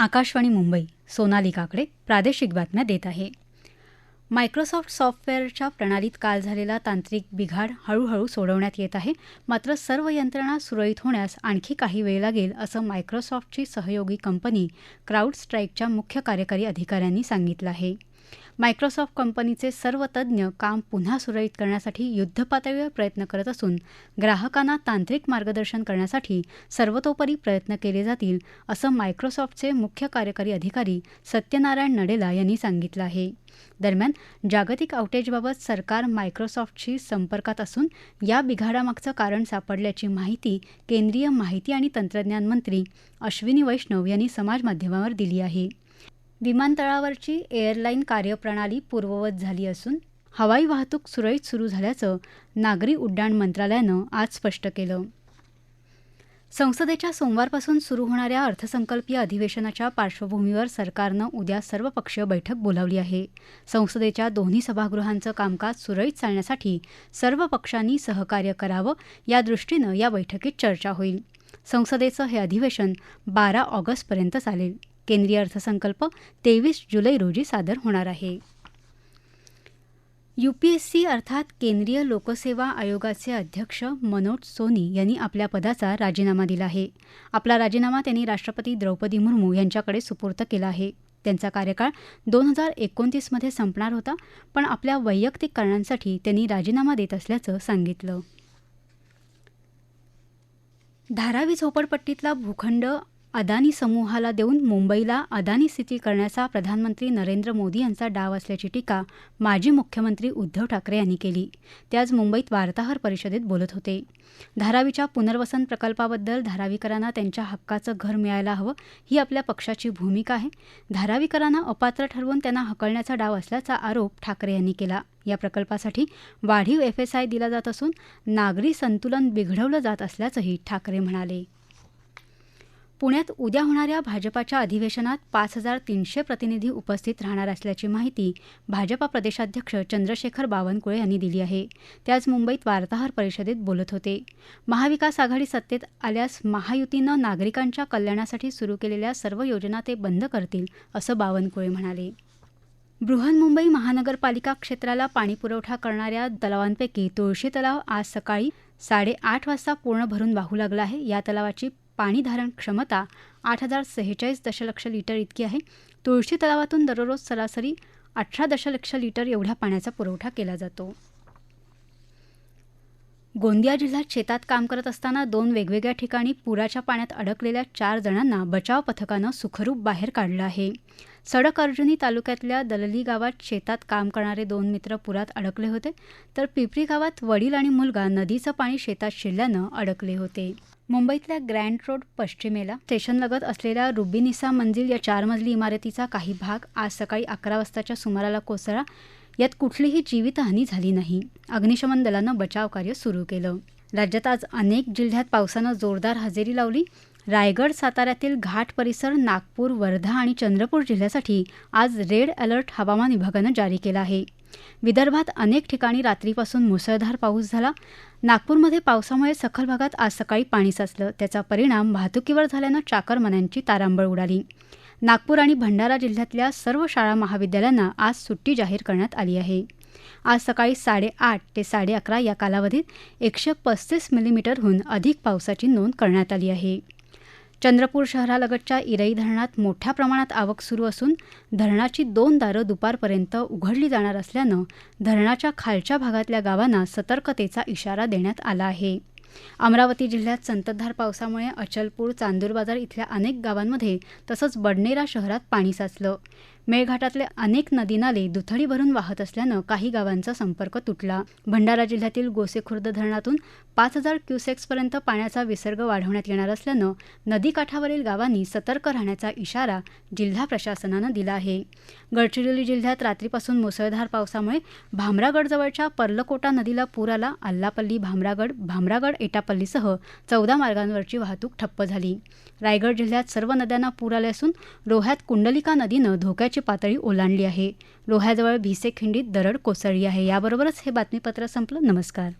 आकाशवाणी मुंबई सोनाली काकडे प्रादेशिक बातम्या देत आहे. मायक्रोसॉफ्ट सॉफ्टवेअरच्या प्रणालीत काल झालेला तांत्रिक बिघाड हळूहळू सोडवण्यात येत आहे. मात्र सर्व यंत्रणा सुरळीत होण्यास आणखी काही वेळ लागेल असं मायक्रोसॉफ्टची सहयोगी कंपनी क्राऊड स्ट्राईकच्या मुख्य कार्यकारी अधिकाऱ्यांनी सांगितलं आहे. मायक्रोसॉफ्ट कंपनीचे सर्व तज्ज्ञ काम पुन्हा सुरळीत करण्यासाठी युद्धपातळीवर प्रयत्न करत असून ग्राहकांना तांत्रिक मार्गदर्शन करण्यासाठी सर्वतोपरी प्रयत्न केले जातील असं मायक्रोसॉफ्टचे मुख्य कार्यकारी अधिकारी सत्यनारायण नडेला यांनी सांगितलं आहे. दरम्यान जागतिक आउटेजबाबत सरकार मायक्रोसॉफ्टशी संपर्कात असून या बिघाडामागचं कारण सापडल्याची माहिती केंद्रीय माहिती आणि तंत्रज्ञान मंत्री अश्विनी वैष्णव यांनी समाजमाध्यमावर दिली आहे. विमानतळावरची एअरलाईन कार्यप्रणाली पूर्ववत झाली असून हवाई वाहतूक सुरळीत सुरू झाल्याचं नागरी उड्डाण मंत्रालयानं आज स्पष्ट केलं. संसदेच्या सोमवारपासून सुरू होणाऱ्या अर्थसंकल्पीय अधिवेशनाच्या पार्श्वभूमीवर सरकारनं उद्या सर्वपक्षीय बैठक बोलावली आहे. संसदेच्या दोन्ही सभागृहांचं कामकाज सुरळीत चालण्यासाठी सर्व पक्षांनी सहकार्य करावं या दृष्टीनं या बैठकीत चर्चा होईल. संसदेचं हे अधिवेशन बारा ऑगस्टपर्यंत चालेल. केंद्रीय अर्थसंकल्प तेवीस जुलै रोजी सादर होणार आहे. यूपीएससी अर्थात केंद्रीय लोकसेवा आयोगाचे अध्यक्ष मनोज सोनी यांनी आपल्या पदाचा राजीनामा दिला आहे. आपला राजीनामा त्यांनी राष्ट्रपती द्रौपदी मुर्मू यांच्याकडे सुपूर्द केला आहे. त्यांचा कार्यकाळ दोन हजार एकोणतीसमध्ये संपणार होता पण आपल्या वैयक्तिक कारणांसाठी त्यांनी राजीनामा देत असल्याचं सांगितलं. धारावी झोपडपट्टीतला भूखंड अदानी समूहाला देऊन मुंबईला अदानी स्थिती करण्याचा प्रधानमंत्री नरेंद्र मोदी यांचा डाव असल्याची टीका माजी मुख्यमंत्री उद्धव ठाकरे यांनी केली. ते आज मुंबईत वार्ताहर परिषदेत बोलत होते. धारावीच्या पुनर्वसन प्रकल्पाबद्दल धारावीकरांना त्यांच्या हक्काचं घर मिळायला हवं ही आपल्या पक्षाची भूमिका आहे. धारावीकरांना अपात्र ठरवून त्यांना हकलण्याचा डाव असल्याचा आरोप ठाकरे यांनी केला. या प्रकल्पासाठी वाढीव एफएसआय दिला जात असून नागरी संतुलन बिघडवलं जात असल्याचंही ठाकरे म्हणाले. पुण्यात उद्या होणाऱ्या भाजपाच्या अधिवेशनात पाच हजार तीनशे प्रतिनिधी उपस्थित राहणार असल्याची माहिती भाजपा प्रदेशाध्यक्ष चंद्रशेखर बावनकुळे यांनी दिली आहे. ते आज मुंबईत वार्ताहर परिषदेत बोलत होते. महाविकास आघाडी सत्तेत आल्यास महायुतीनं नागरिकांच्या कल्याणासाठी सुरू केलेल्या सर्व योजना ते बंद करतील असं बावनकुळे म्हणाले. बृहन्मुंबई महानगरपालिका क्षेत्राला पाणीपुरवठा करणाऱ्या तलावांपैकी तुळशी तलाव आज सकाळी साडेआठ वाजता पूर्ण भरून वाहू लागला आहे. या तलावाची पाणी धारण क्षमता आठ हजार सेहेचाळीस दशलक्ष लिटर इतकी आहे. तुळशी तलावातून दररोज सरासरी अठरा दशलक्ष लिटर एवढ्या पाण्याचा पुरवठा केला जातो. गोंदिया जिल्ह्यात शेतात काम करत असताना दोन वेगवेगळ्या ठिकाणी पुराच्या पाण्यात अडकलेल्या चार जणांना बचाव पथकानं सुखरूप बाहेर काढलं आहे. सडक अर्जुनी तालुक्यातल्या दलली गावात शेतात काम करणारे दोन मित्र पुरात अडकले होते तर पिपरी गावात वडील आणि मुलगा नदीचं पाणी शेतात शिरल्यानं अडकले होते. मुंबईतल्या ग्रँड रोड पश्चिमेला स्टेशनलगत असलेल्या रुबिनिसा मंजिल या चार मजली इमारतीचा काही भाग आज सकाळी अकरा वाजताच्या सुमाराला कोसळा. यात कुठलीही जीवितहानी झाली नाही. अग्निशमन दलानं बचावकार्य सुरू केलं. राज्यात आज अनेक जिल्ह्यात पावसानं जोरदार हजेरी लावली. रायगड साताऱ्यातील घाट परिसर नागपूर वर्धा आणि चंद्रपूर जिल्ह्यासाठी आज रेड अलर्ट हवामान विभागानं जारी केला आहे. विदर्भात अनेक ठिकाणी रात्रीपासून मुसळधार पाऊस झाला. नागपूरमध्ये पावसामुळे सखल भागात आज सकाळी पाणी साचलं. त्याचा परिणाम वाहतुकीवर झाल्यानं चाकरमान्यांची तारांबळ उडाली. नागपूर आणि भंडारा जिल्ह्यातल्या सर्व शाळा महाविद्यालयांना आज सुट्टी जाहीर करण्यात आली आहे. आज सकाळी साडेआठ ते साडे अकरा या कालावधीत एकशे पस्तीस मिलीमीटरहून अधिक पावसाची नोंद करण्यात आली आहे. चंद्रपूर शहरालगतच्या इरई धरणात मोठ्या प्रमाणात आवक सुरू असून धरणाची दोन दारं दुपारपर्यंत उघडली जाणार असल्यानं धरणाच्या खालच्या भागातल्या गावांना सतर्कतेचा इशारा देण्यात आला आहे. अमरावती जिल्ह्यात संततधार पावसामुळे अचलपूर चांदूरबाजार इथल्या अनेक गावांमध्ये तसंच बडनेरा शहरात पाणी साचलं. मेळघाटातले अनेक नदी नाले दुथडी भरून वाहत असल्यानं काही गावांचा संपर्क तुटला. भंडारा जिल्ह्यातील गोसेखुर्द धरणातून पाच हजार क्युसेक्सपर्यंत पाण्याचा विसर्ग वाढवण्यात येणार असल्यानं नदीकाठावरील गावांनी सतर्क राहण्याचा इशारा जिल्हा प्रशासनानं दिला आहे. गडचिरोली जिल्ह्यात रात्रीपासून मुसळधार पावसामुळे भामरागडजवळच्या पर्लकोटा नदीला पूर आला. आल्लापल्ली भामरागड भामरागड एटापल्लीसह चौदा मार्गांवरची वाहतूक ठप्प झाली. रायगड जिल्ह्यात सर्व नद्यांना पूर आले असून रोह्यात कुंडलिका नदीनं धोक्याची पातळी ओलांडली आहे. लोह्याजवळ भिसे खिंडीत दरड कोसळली आहे. याबरोबरच हे बातमीपत्र संपलं. नमस्कार.